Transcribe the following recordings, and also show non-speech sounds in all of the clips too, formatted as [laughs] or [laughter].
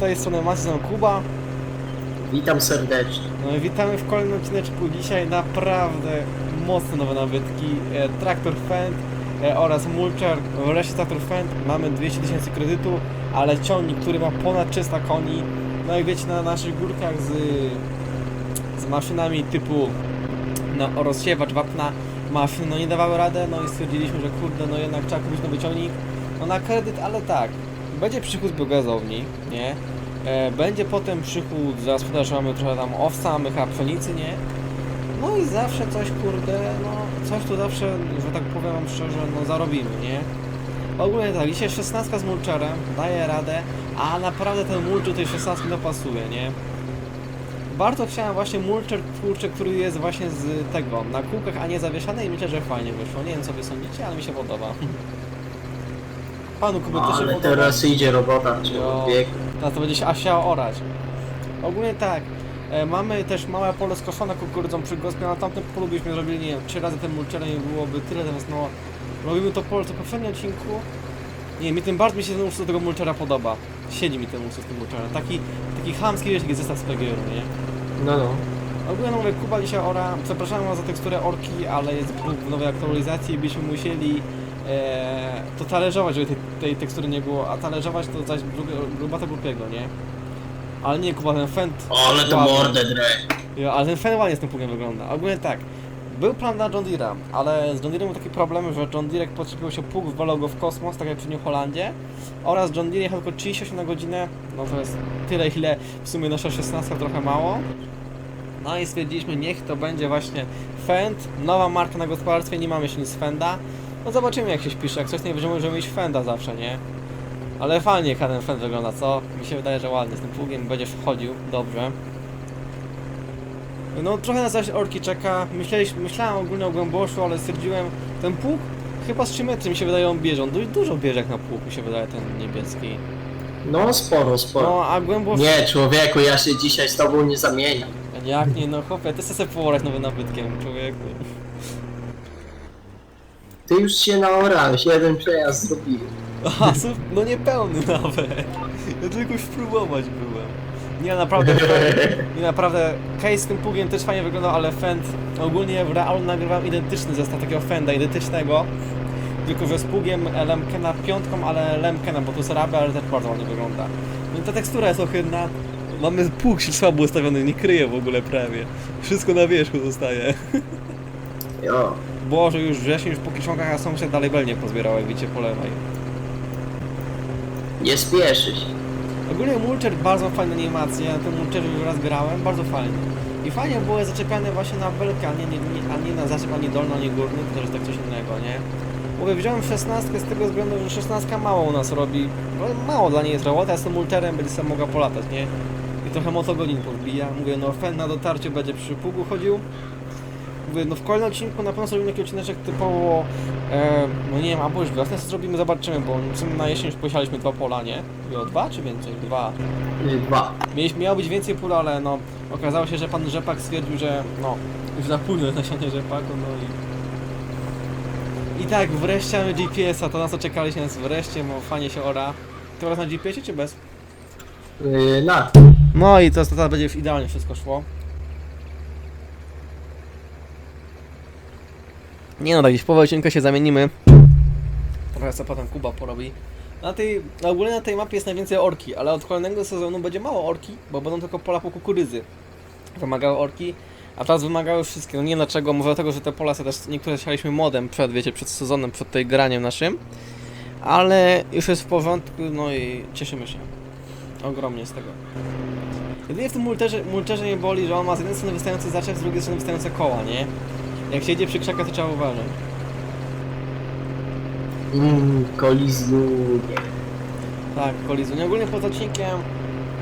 z tej strony Maciej, Kuba. Witam serdecznie. No i witamy w kolejnym odcineczku. Dzisiaj naprawdę mocne nowe nabytki. E, traktor Fend e, oraz Mulcher. Wreszcie traktor Fend. Mamy 200 tysięcy kredytu, ale ciągnik, który ma ponad 300 koni. No i wiecie, na naszych górkach z, z maszynami typu no, rozsiewacz wapna maszyn, no nie dawały radę, no i stwierdziliśmy, że kurde, no jednak trzeba kupić nowy ciągnik. No na kredyt, ale tak. Będzie przychód biogazowni, nie? E, będzie potem przychód za sprzedaż, mamy trochę tam owsa, mycha, pszenicy, nie? No i zawsze coś, kurde, no coś tu zawsze, że tak powiem wam szczerze, no zarobimy, nie? Ogólnie tak, dzisiaj 16 z mulczerem, daje radę, a naprawdę ten mulczer tej 16 dopasuje, nie? Bardzo chciałem właśnie mulczer, kurczę, który jest właśnie z tego, na kółkach, a nie zawieszany i myślę, że fajnie wyszło. Nie wiem co wy sądzicie, ale mi się podoba. [laughs] Panu Kuby No, też się ale podoba. teraz idzie robota człowiek. Teraz to będzie się asiało orać. Ogólnie tak. E, mamy też małe pole skoszone kukurydzą przy gospie. Na tamtym polu byśmy zrobili, nie wiem, trzy razy ten mulczera nie byłoby tyle, teraz no... Robimy to pole, co w poprzednim odcinku. Nie, mi tym bardziej mi się ten do tego mulczera podoba. Siedzi mi ten usus z tym. Taki, taki chamski, wiesz, taki zestaw z PGR-u, nie? No no. Ogólnie mówię, Kuba dzisiaj ora, przepraszam za teksturę orki, ale jest bóg w nowej aktualizacji i byśmy musieli to talerzować, żeby tej, tej tekstury nie było, a talerzować to zaś grubata głupiego, nie? Ale nie, Kuba, ten fent... Ale to ładny. mordę dre. Ale ten fen ładnie z tym pługiem wygląda. Ogólnie tak, był plan na John Deere'a, ale z John Deere'em był taki problem, że John Deere potrzebował się pług, wolał go w kosmos, tak jak przy New Holandzie. Oraz John Deere jechał tylko 38 na godzinę, no to jest tyle, ile w sumie nasza 16 trochę mało. No i stwierdziliśmy, niech to będzie właśnie Fend, nowa marka na gospodarstwie, nie mamy jeszcze nic z Fenda. No zobaczymy jak się spisze, jak coś nie będziemy możemy iść Fenda zawsze, nie? Ale fajnie jak ten Fend wygląda, co? Mi się wydaje, że ładnie z tym pługiem będziesz wchodził, dobrze. No trochę nas zaś orki czeka, Myśleliśmy, myślałem ogólnie o głęboszu, ale stwierdziłem, ten pług chyba z 3 metry mi się wydaje on bierze, on dużo bierze jak na pług mi się wydaje ten niebieski. No sporo, sporo. No a głęboszy... Nie, człowieku, ja się dzisiaj z tobą nie zamieniam. Jak nie, no chłopie, ty sobie poorać nowym nabytkiem, człowieku. Ty już się naorałeś, jeden przejazd zrobiłem. Aha, [laughs] no niepełny [laughs] nawet. Ja tylko już spróbować byłem. Nie, naprawdę, [laughs] nie, naprawdę, case z tym pługiem też fajnie wyglądał, ale Fend, ogólnie w realu nagrywam identyczny zestaw takiego Fenda, identycznego, tylko że z pługiem Lemkena piątką, ale Lemkena, bo tu jest ale też bardzo ładnie wygląda. No i ta tekstura jest ohydna, mamy pług się słabo ustawiony, nie kryje w ogóle prawie. Wszystko na wierzchu zostaje. Jo. Boże, już wrzesień, już po kieszonkach, a sąsiad dalej belnie pozbierał, jak widzicie, po lewej. Nie spieszy się. Ogólnie Mulcher bardzo fajna animacja, ja na tym Mulcherze już raz grałem, bardzo fajnie. I fajnie było zaczepiane właśnie na belkę, a nie, nie, nie, a nie na zaczep, ani dolny, ani górny, to też jest tak coś innego, nie? Mówię, wziąłem 16 z tego względu, że 16 mało u nas robi, mało dla niej jest robota, a z tym Mulcherem będzie sobie mogła polatać, nie? I trochę motogodzin podbija. Mówię, no Fen na dotarciu będzie przy pługu chodził. No w kolejnym odcinku na pewno zrobimy taki odcineczek typowo, e, no nie wiem, albo już wiosnę zrobimy, zobaczymy, bo na jesień już posialiśmy dwa pola, nie? Było dwa czy więcej? Dwa. Y, Dwa. Mieliśmy, miało być więcej pól, ale no okazało się, że pan rzepak stwierdził, że no już za późno jest nasianie rzepaku, no i... I tak, wreszcie mamy GPS-a, to na co czekaliśmy, jest wreszcie, bo fajnie się ora. Ty oraz na GPS-ie czy bez? Yy, na. No i to teraz będzie już idealnie wszystko szło. Nie no, tak gdzieś po odcinka się zamienimy. Trochę co potem Kuba porobi. Na tej, na ogólnie na tej mapie jest najwięcej orki, ale od kolejnego sezonu będzie mało orki, bo będą tylko pola po kukurydzy. Wymagały orki, a teraz wymagały wszystkie. No nie dlaczego, może dlatego, że te pola sobie też niektóre sialiśmy modem przed, wiecie, przed sezonem, przed tej graniem naszym. Ale już jest w porządku, no i cieszymy się. Ogromnie z tego. Jedynie w tym multerze, multerze mnie boli, że on ma z jednej strony wystający zaczep, z drugiej strony wystające koła, nie? Jak się jedzie przy krzakach, to trzeba uważać. Mm, kolizuje. Tak, kolizuje. Ogólnie poza odcinkiem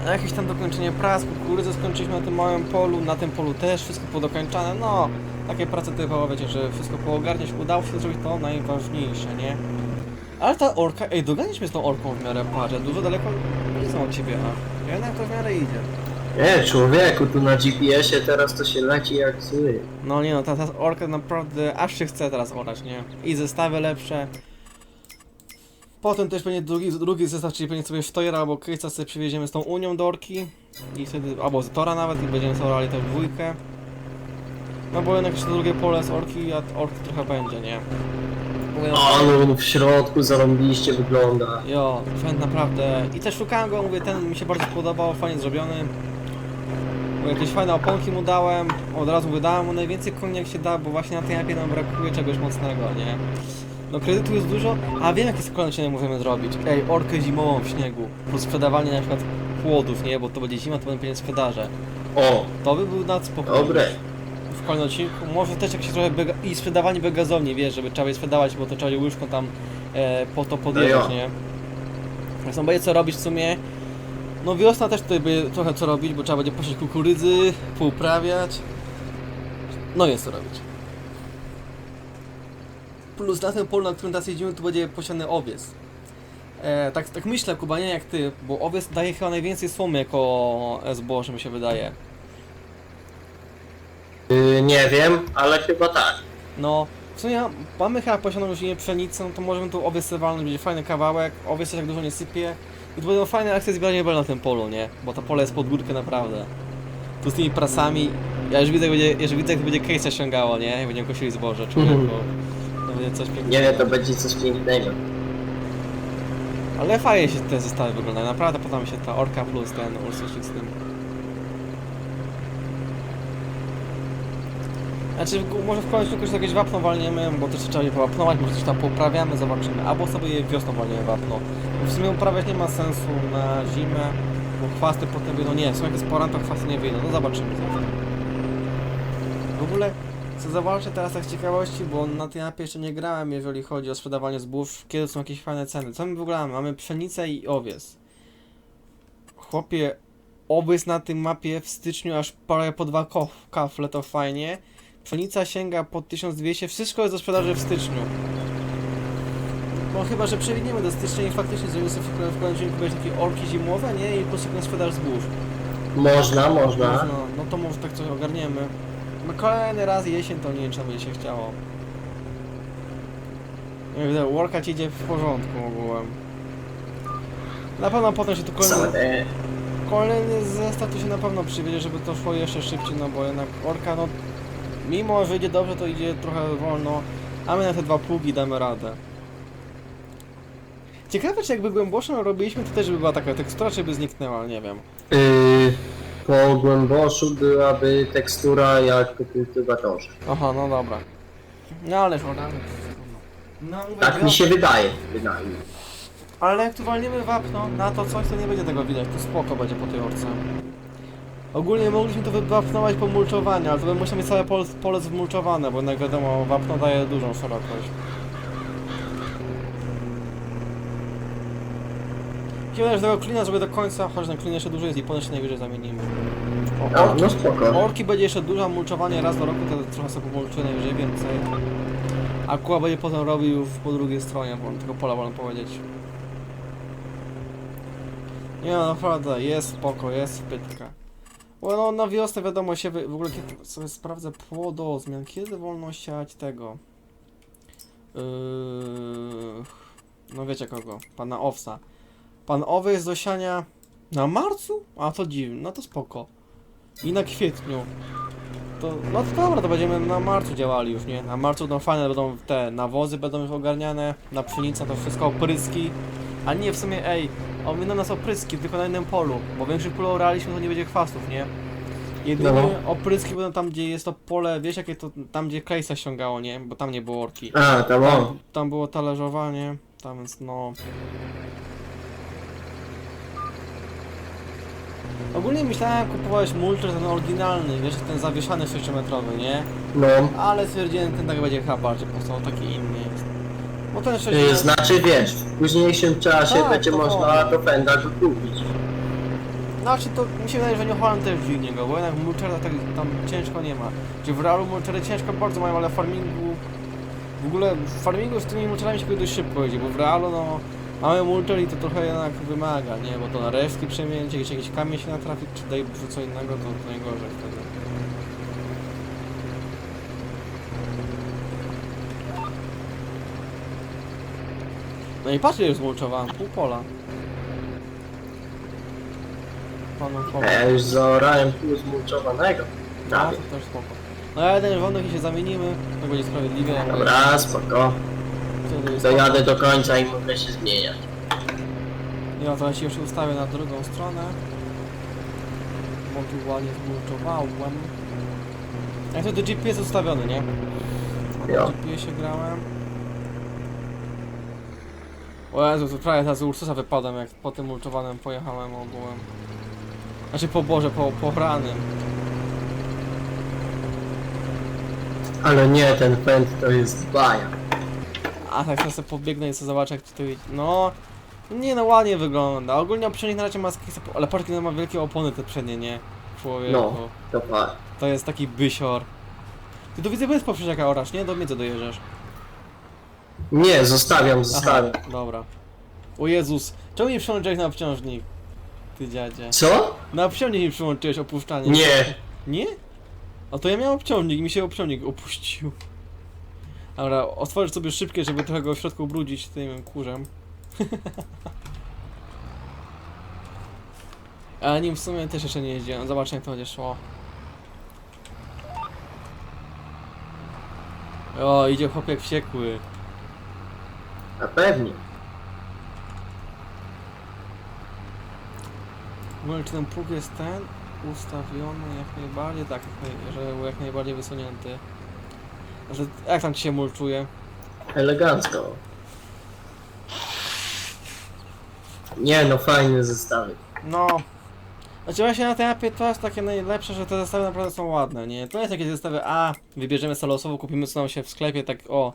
jakieś tam dokończenie prac, kukurydzę skończyliśmy na tym małym polu, na tym polu też, wszystko podokończane, no takie prace typowe, wiecie, że wszystko poogarniać, udało się zrobić to najważniejsze, nie? Ale ta orka, ej, doganiśmy z tą orką w miarę parę, dużo daleko nie są od ciebie, a jednak to w miarę idzie. Nie, człowieku, tu na GPS-ie teraz to się leci jak zły. No nie no, ta, ta orka naprawdę aż się chce teraz orać, nie? I zestawy lepsze. Potem też pewnie drugi, drugi zestaw, czyli pewnie sobie Steyra albo Krysa sobie przywieziemy z tą Unią do Orki. I wtedy, albo z Tora nawet i będziemy sobie orali tę dwójkę. No bo jednak jeszcze drugie pole z Orki, a Orki trochę będzie, nie? Mówię, no, Ale on w środku zarąbiście wygląda. Jo, fan naprawdę. I też szukałem go, mówię, ten mi się bardzo podobał, fajnie zrobiony. Jakieś fajne oponki mu dałem, od razu wydałem mu najwięcej koni jak się da, bo właśnie na tej mapie nam brakuje czegoś mocnego, nie? No kredytu jest dużo, a wiem jakie skończenie możemy zrobić. Ej, orkę zimową w śniegu, plus sprzedawanie na przykład płodów, nie? Bo to będzie zima, to będą pewnie sprzedaże. O, To by był nad spokojny. dobre. W kolejnym odcinku. Może też jakieś trochę bega... i sprzedawanie begazowni, wiesz, żeby trzeba je sprzedawać, bo to trzeba je łyżką tam e, po to podjechać, No nie? Będzie co robić w sumie. No wiosna też tutaj będzie trochę co robić, bo trzeba będzie posiać kukurydzy, pouprawiać. No jest co robić. Plus na tym polu, na którym teraz jedziemy, tu będzie posiany owiec. E, tak, tak myślę, Kuba, nie jak ty, bo owiec daje chyba najwięcej słomy jako zboże, mi się wydaje. Y, nie wiem, ale chyba tak. No, w sumie mamy chyba posianą już nie pszenicę, no to możemy tu owiec walnąć, będzie fajny kawałek, owiec też tak dużo nie sypie. I tu będą fajne akcje zbierania bel na tym polu, nie? Bo to pole jest pod górkę naprawdę. Tu z tymi prasami, ja już widzę, jak będzie, już widzę jak to będzie case'a sięgało, nie? Jak będziemy kosili zboże, człowieku. To będzie coś pięknego. Nie wiem, to będzie coś pięknego. Ale fajnie się te zestawy wyglądają, naprawdę podoba mi się ta Orka plus ten Ursusik z tym. Znaczy, może w końcu jakoś jakieś wapno walniemy, bo też trzeba je powapnować, może coś tam poprawiamy, zobaczymy. Albo sobie je wiosną walniemy wapno. W sumie uprawiać nie ma sensu na zimę, bo chwasty potem wyjdą. Nie, w sumie jak to chwasty nie wyjdą. No zobaczymy. W ogóle co zobaczę teraz tak z ciekawości, bo na tej mapie jeszcze nie grałem, jeżeli chodzi o sprzedawanie zbóż, kiedy są jakieś fajne ceny. Co my w ogóle mamy? Mamy pszenicę i owiec. Chłopie, owiec na tym mapie w styczniu aż parę po dwa kafle, to fajnie. Pszenica sięga po 1200, wszystko jest do sprzedaży w styczniu. No chyba, że przewiniemy do stycznia i faktycznie zrobimy sobie w końcu kupić takie orki zimowe, nie? I po prostu jakąś sprzedaż zbóż. Można, można. Można, no to może tak coś ogarniemy. No kolejny raz jesień to nie wiem, czy nam będzie się chciało. Nie wiem, worka ci idzie w porządku ogółem. Na pewno potem się tu kolejny, kolejny zestaw tu się na pewno przywiedzie, żeby to szło jeszcze szybciej, no bo jednak orka no mimo, że idzie dobrze, to idzie trochę wolno, a my na te dwa pługi damy radę. Ciekawe, czy jakby głęboszo robiliśmy, to też by była taka tekstura, czy by zniknęła, nie wiem. Y, po głęboszu byłaby tekstura jak po kultywatorze. Aha, no dobra. No ale szkoda. No, mówię, Tak mi się wydaje. Wydaje mi. Ale jak tu walniemy wapno na to coś, to nie będzie tego widać, to spoko będzie po tej orce. Ogólnie mogliśmy to wywapnować po mulczowaniu, ale to by musiał mieć całe pole, pole zwmulczowane, bo jednak wiadomo, wapno daje dużą szerokość. Że tego klina zrobię do końca, choć ten klin jeszcze dużo jest i potem się najwyżej zamienimy. O, No, orki, no spoko. orki będzie jeszcze dużo, mulczowanie raz do roku, to trochę sobie pomulczuje najwyżej więcej. A kła będzie potem robił w- po drugiej stronie, bo tego pola wolę powiedzieć. Nie no, naprawdę, jest spoko, jest pytka. Bo no, na wiosnę wiadomo się, w ogóle kiedy sobie sprawdzę płodozmian, kiedy wolno siać tego? Yy... No wiecie kogo, pana Owsa. Pan Owy jest do siania na marcu? A to dziwne, no to spoko. I na kwietniu. To, no to dobra, to będziemy na marcu działali już, nie? Na marcu będą fajne, będą te nawozy będą już ogarniane, na pszenicę to wszystko opryski. A nie, w sumie, ej, ominą nas opryski tylko na jednym polu, bo większych polu oraliśmy, to nie będzie chwastów, nie? Jedynie No. opryski będą tam, gdzie jest to pole, wiesz jakie to, tam gdzie Klejsa ściągało, nie? Bo tam nie było orki. A, tam o. Tam, tam było talerzowanie, tam więc no... Ogólnie myślałem kupować mulcher ten oryginalny, wiesz, ten zawieszany 6-metrowy, nie? No. Ale stwierdziłem, ten tak będzie chyba bardziej powstał, taki inny. Bo ten 6 Y, znaczy wiesz, w późniejszym czasie Tak, będzie to można do Fenda go kupić. Znaczy to mi się wydaje, że nie Holland też dźwignie go, bo jednak mulchera tak tam ciężko nie ma. Czy w realu mulchery ciężko bardzo mają, ale w farmingu... W ogóle w farmingu z tymi mulcherami się dość szybko jedzie, bo w realu no... Mamy mulcher i to trochę jednak wymaga, nie? Bo to na resztki przemienić, gdzieś jakiś kamień się natrafi, czy daj co innego, to, to najgorzej wtedy. No i patrz, już zmulczowałem, pół pola. Panu ja już zaorałem pół zmulczowanego. No, Prawie. to też spoko. No ja jeden wątek i się zamienimy, to będzie sprawiedliwie. ja mówię, Dobra, spoko. wtedy jest Dojadę spoko. do końca i mogę się zmieniać. Ja ja się jeszcze ustawię na drugą stronę. Bo tu ładnie zmulczowałem. Jak to do GPS ustawiony, nie? Na Jo. GPS-ie grałem. O Jezu, to prawie teraz z Ursusa wypadłem, jak po tym mulczowanym pojechałem ogółem. Znaczy po Boże, po, po ranym. Ale nie, ten pęd to jest baja. A tak teraz sobie pobiegnę i sobie zobaczę jak to idzie. No, nie no ładnie wygląda. Ogólnie oprzednik na razie ma ale patrz, ma wielkie opony te przednie, nie? Człowieku. No. To fakt. To jest taki bysior. Ty to widzę bez poprzeczaka orasz, nie? Do co dojeżdżasz. Nie, zostawiam, zostawiam. dobra. O Jezus, czemu nie przyłączyłeś na obciążnik? Ty dziadzie. Co? Na obciążnik nie przyłączyłeś opuszczanie. Nie. Nie? A to ja miałem obciążnik i mi się obciążnik opuścił. Dobra, otworzysz sobie szybkie, żeby trochę go w środku ubrudzić tym kurzem. [laughs] Ale nim w sumie też jeszcze nie jeździłem. Zobaczę jak to będzie szło. O, idzie chłopiek wściekły. A pewnie. Mówię, czy ten próg jest ten ustawiony jak najbardziej, tak, jak naj, że był jak najbardziej wysunięty. Że, jak tam ci się mulczuje? Elegancko. Nie no, fajny zestawik. No. Znaczy właśnie na tej mapie to jest takie najlepsze, że te zestawy naprawdę są ładne, nie? To jest takie zestawy, a wybierzemy sobie losowo, kupimy co nam się w sklepie, tak o,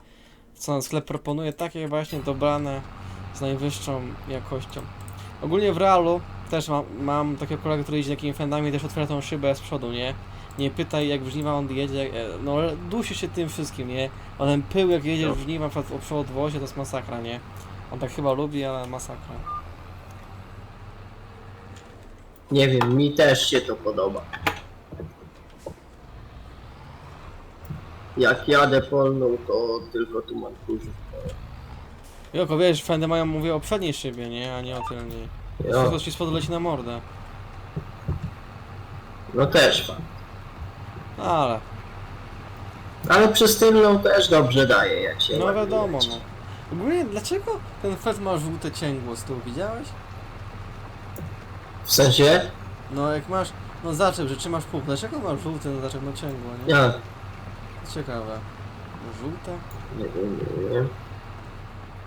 co sklep proponuje, takie właśnie dobrane z najwyższą jakością. Ogólnie w realu też mam, mam takiego kolegę, który jeździ takimi fendami, też otwiera tą szybę z przodu, nie? Nie pytaj jak w żniwa on jedzie, e, no dusi się tym wszystkim, nie? A ten pył jak jedziesz No. w żniwa przed, przy odwozie to jest masakra, nie? On tak chyba lubi, ale masakra. Nie wiem, mi też się to podoba. Jak jadę polną, to tylko tu mam kurzów. Joko, wiesz, fendy mają, mówię o przedniej szybie, nie? A nie o tylniej. Jo, Wszystko ci spodu leci na mordę. no też fakt. No ale, Ale przez tylną też dobrze daje, jak się no ładnie wiadomo, leci. no. Ogólnie, dlaczego ten fed ma żółte cięgło z tyłu, widziałeś? W sensie? No jak masz, no zaczep, że trzymasz pół, dlaczego masz żółte no zaczep, no cięgło, nie? Ja, Ciekawe. Żółte? nie wiem, nie wiem.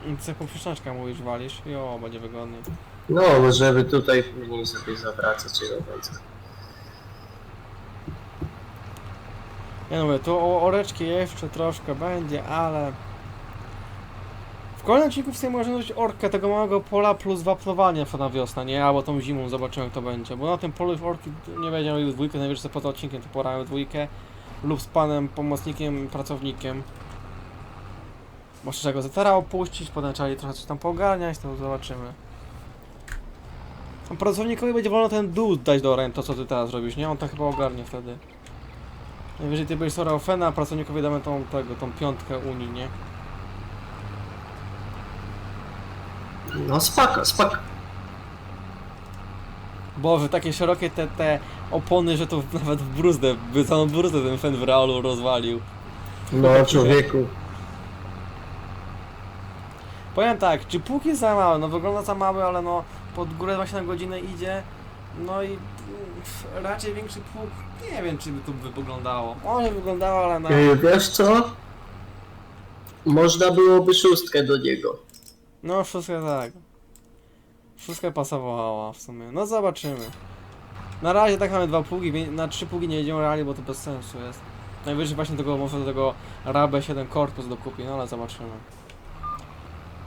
I co poprzeczniaczka mówisz, walisz? Jo, będzie wygodniej. No, żeby tutaj później sobie zawracać elegancko. Ja mówię, tu o oreczki jeszcze troszkę będzie, ale... W kolejnym odcinku w sobie można zrobić orkę tego małego pola plus wapnowanie na wiosnę, nie? Albo tą zimą zobaczymy jak to będzie, bo na tym polu w orki nie będzie robił dwójkę, najwyżej poza odcinkiem to porałem dwójkę lub z panem pomocnikiem, pracownikiem. Może trzeba go zetera opuścić, potem trzeba trochę coś tam poogarniać, to zobaczymy. A Pracownikowi będzie wolno ten dół dać do ręki, to co ty teraz robisz, nie? On to chyba ogarnie wtedy. Najwyżej ty będziesz sorał Fena, a pracownikowi damy tą, tego, tą piątkę Unii, nie? No spoko, spoko. Boże, takie szerokie te, te opony, że to nawet w bruzdę, by całą bruzdę ten Fen w realu rozwalił. No człowieku. Powiem tak, czy pług jest za mały? No wygląda za mały, ale no pod górę właśnie na godzinę idzie. No i pff, raczej większy pług, nie wiem czy by to by wyglądało. Może wyglądało, ale no... Yy, Wiesz co? Można byłoby szóstkę do niego. No wszystko tak. Wszystko pasowała w sumie. No zobaczymy. Na razie tak mamy dwa pługi, na trzy pługi nie jedziemy reali, bo to bez sensu jest. Najwyżej właśnie tego może do tego Rabe 7 Corpus dokupi, no ale zobaczymy.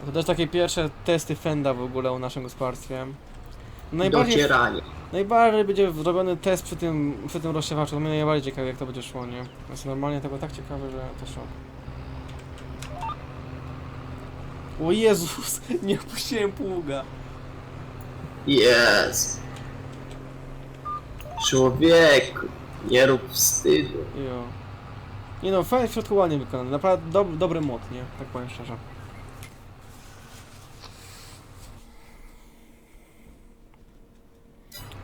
To też takie pierwsze testy Fenda w ogóle u naszym gospodarstwie. Najbardziej, Docieranie. najbardziej będzie zrobiony test przy tym, przy tym rozsiewaczu, to mnie najbardziej ciekawi jak to będzie szło, nie? Jest normalnie tego tak ciekawe, że to szok. O Jezus, [laughs] nie opuściłem pługa. Jest. Człowieku, nie rób wstydu. Jo. Nie no, fajnie w środku ładnie wykonany. Naprawdę dob dobry mod, nie? Tak powiem szczerze.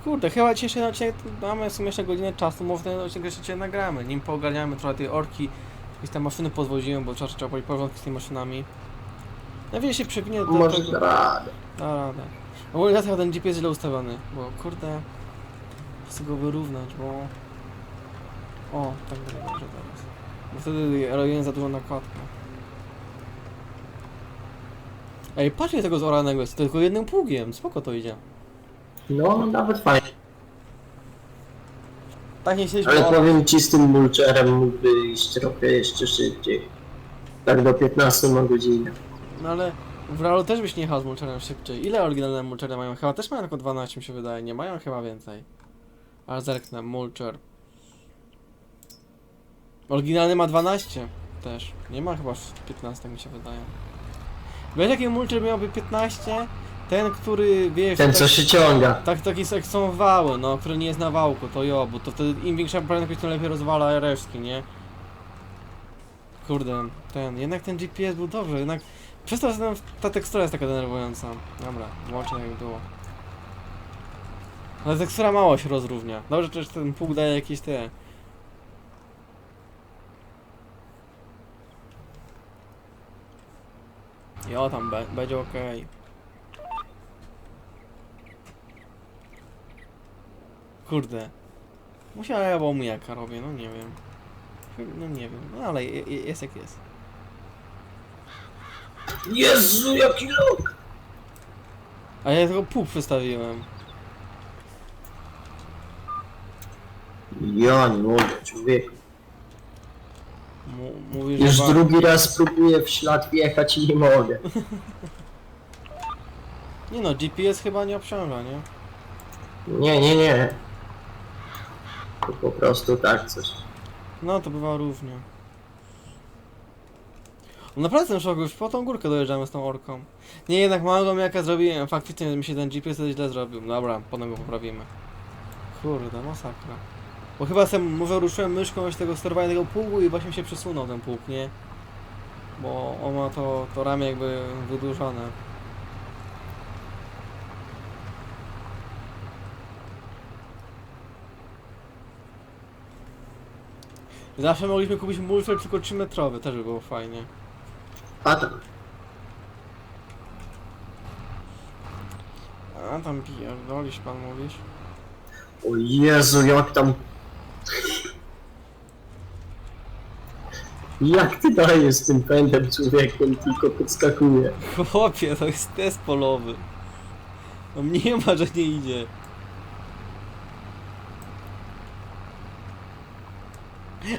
Kurde, chyba dzisiejszy odcinek mamy w sumie jeszcze godzinę czasu, może ten odcinek jeszcze cię nagramy, nim poogarniamy trochę tej orki, jakieś tam maszyny pozwoziłem, bo trzeba trzeba powiedzieć z tymi maszynami. No wiesz, się przewinie do Może tego... radę. Da radę. Ogólnie dlatego ten GPS źle ustawiony, bo kurde... Chcę go wyrównać, bo... O, tak będzie dobrze teraz. Bo wtedy robiłem za dużo nakładkę. Ej, patrz ile tego zoranego jest, tylko jednym pługiem, spoko to idzie. No, nawet fajnie. Tak nie chcieliśmy Ale powiem ci, z tym mulcherem mógłby iść trochę jeszcze szybciej. Tak do 15 na godzinę. No ale w realu też byś nie jechał z mulcherem szybciej. Ile oryginalne mulchery mają? Chyba też mają tylko 12 mi się wydaje, nie mają chyba więcej. Ale zerknę, mulcher. Oryginalny ma 12 też. Nie ma chyba 15 mi się wydaje. Wiesz jaki mulcher miałby 15? Ten, który wiesz... Ten tak, co się ciąga. Tak, taki jak są wały, no, który nie jest na wałku, to jo, bo to wtedy im większa prędkość, tym lepiej rozwala resztki, nie? Kurde, ten, jednak ten GPS był dobry, jednak przez to, ta tekstura jest taka denerwująca. Dobra, włączę jak było. Ale tekstura mało się rozróżnia. Dobrze, że ten pług daje jakieś te... Jo, tam be, będzie okej. Kurde. Musiałem ja omijaka robię, no nie wiem. No nie wiem, no ale je- je- jest jak jest. Jezu, jaki luk! A ja tylko pół przestawiłem. Ja nie mogę, człowieku. Mu- Mówisz, Już że... ba- drugi raz próbuję w ślad wjechać i nie mogę. [laughs] Nie no, GPS chyba nie obciąża, nie? Nie, nie, nie. To po prostu tak coś. No to bywa równie. No naprawdę ten szok, już po tą górkę dojeżdżamy z tą orką. Nie, jednak małego miaka zrobiłem, faktycznie mi się ten GPS wtedy źle zrobił. Dobra, potem go poprawimy. Kurde, masakra. Bo chyba sam, może ruszyłem myszką z tego sterowania tego pługu i właśnie się przesunął ten pług, nie? Bo on ma to, to ramię jakby wydłużone. Zawsze mogliśmy kupić mulcher tylko 3 metrowy, też by było fajnie. A tak. A tam pierdolisz pan mówisz? O Jezu, jak tam... Jak ty dajesz z tym pędem człowiekiem, tylko podskakuje. Chłopie, to jest test polowy. No nie ma, że nie idzie.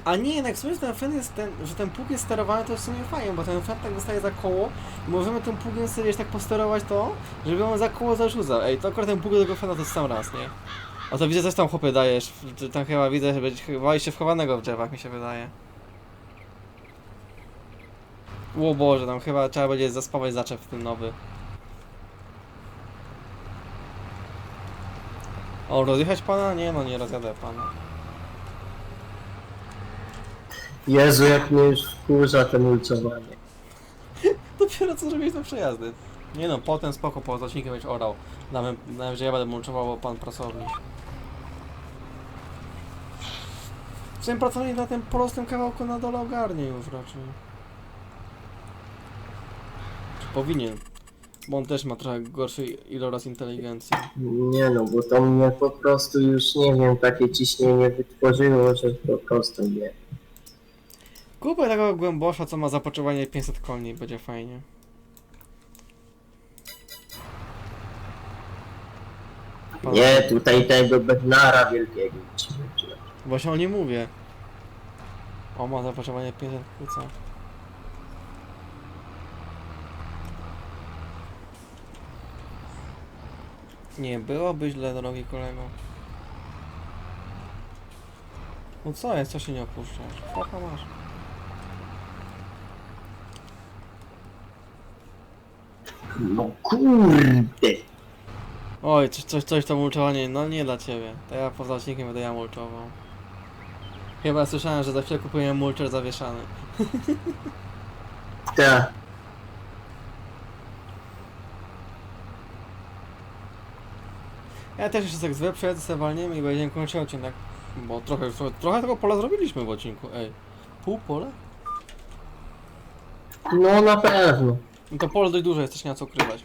A nie, jednak w sumie ten fen jest ten, że ten pług jest sterowany, to w sumie fajnie, bo ten fen tak dostaje za koło i możemy tym pługiem sobie tak posterować to, żeby on za koło zarzucał. Ej, to akurat ten pług do tego fena to jest sam raz, nie? A to widzę, coś tam chłopie dajesz, tam chyba widzę, że będzie chyba jeszcze wchowanego w drzewach, mi się wydaje. O Boże, tam chyba trzeba będzie zaspawać zaczep w tym nowy. O, rozjechać pana? Nie no, nie rozjadę pana. Jezu, jak mnie już wkurza to mulczowanie. [laughs] Dopiero co zrobiłeś na przejazdy. Nie no, potem spoko, po odcinkiem będziesz orał. Nawet, nawet że ja będę mulczował, bo pan pracownik. W sumie pracownik na tym prostym kawałku na dole ogarnie już raczej. Czy powinien? Bo on też ma trochę gorszy iloraz inteligencji. Nie no, bo to mnie po prostu już, nie wiem, takie ciśnienie wytworzyło, że po prostu nie. Kupę tego głębosza, co ma zapotrzebowanie 500 koni, będzie fajnie. Nie, tutaj tego Bednara wielkiego. Właśnie o nie mówię. O, ma zapotrzebowanie 500 kuca. Nie byłoby źle, drogi kolego. No co jest, co się nie opuszczasz? Focha masz. No kurde! Oj, coś, coś, coś to mulczowanie, no nie dla ciebie. To ja poza odcinkiem będę ja mulczował. Chyba słyszałem, że za chwilę kupuję mulcher zawieszany. [laughs] Ta. Ja też jeszcze tak złe przejdę sobie walniemy i będziemy kończyć odcinek. Bo trochę, trochę, trochę tego pola zrobiliśmy w odcinku, ej. Pół pola? No na pewno. No to pole dość duże jest, też nie ma co ukrywać.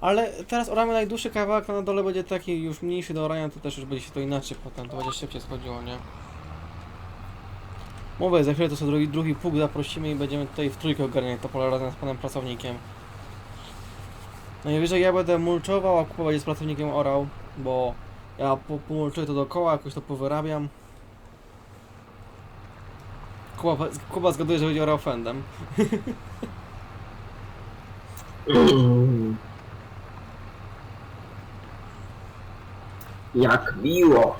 Ale teraz oramy najdłuższy kawałek, a na dole będzie taki już mniejszy do orania, to też już będzie się to inaczej potem, to będzie szybciej schodziło, nie? Mówię, za chwilę to sobie drugi, drugi pług zaprosimy i będziemy tutaj w trójkę ogarniać to pole razem z panem pracownikiem. Najwyżej ja będę mulczował, a będzie z pracownikiem orał, bo ja po- pomulczuję to dookoła, jakoś to powyrabiam. Kuba, Kuba zgaduje, że będzie orał fendem. Mm. [laughs] Jak miło.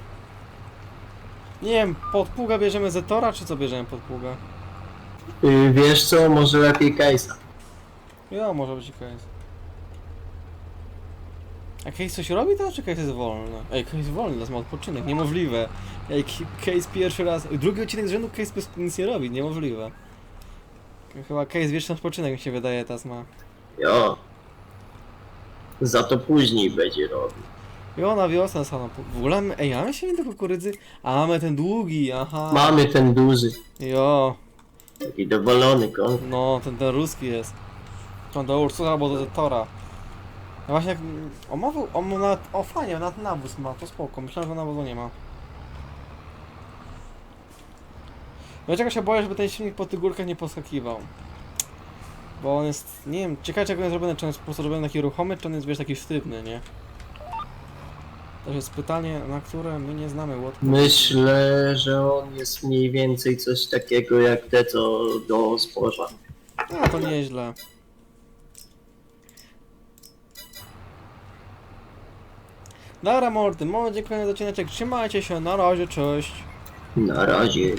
Nie wiem, pod pługa bierzemy Zetora, czy co bierzemy pod pługa? Y, wiesz co, może lepiej Case'a. Ja, może być i. A case coś robi teraz, czy case jest wolny? Ej, case wolny, teraz ma odpoczynek, niemożliwe. Ej, case pierwszy raz, drugi odcinek z rzędu case nic nie robi, niemożliwe. Chyba case wieczny odpoczynek mi się wydaje teraz ma. Jo. Za to później będzie robił. Jo, na wiosnę samo. W ogóle, mamy- ej, mamy się do kukurydzy? A, mamy ten długi, aha. Mamy ten duży, Jo, taki dowolony kon. no, ten, ten ruski jest. To do Ursula albo do Zetora. Ja właśnie jak... O, ma, o, nawet, o fajnie, nawet nawóz ma, to spoko. Myślałem, że nawozu nie ma. Ja czego się boję, żeby ten silnik po tych górkach nie poskakiwał. Bo on jest, nie wiem, ciekawe jak on jest zrobiony, czy on jest po prostu zrobiony taki ruchomy, czy on jest, wiesz, taki sztywny, nie? To jest pytanie, na które my nie znamy łotki. Myślę, że on jest mniej więcej coś takiego jak te, co do zboża. A, to nieźle. Dobra, mordy, mamy dziękuję za odcinek. Trzymajcie się, na razie, cześć. Na razie.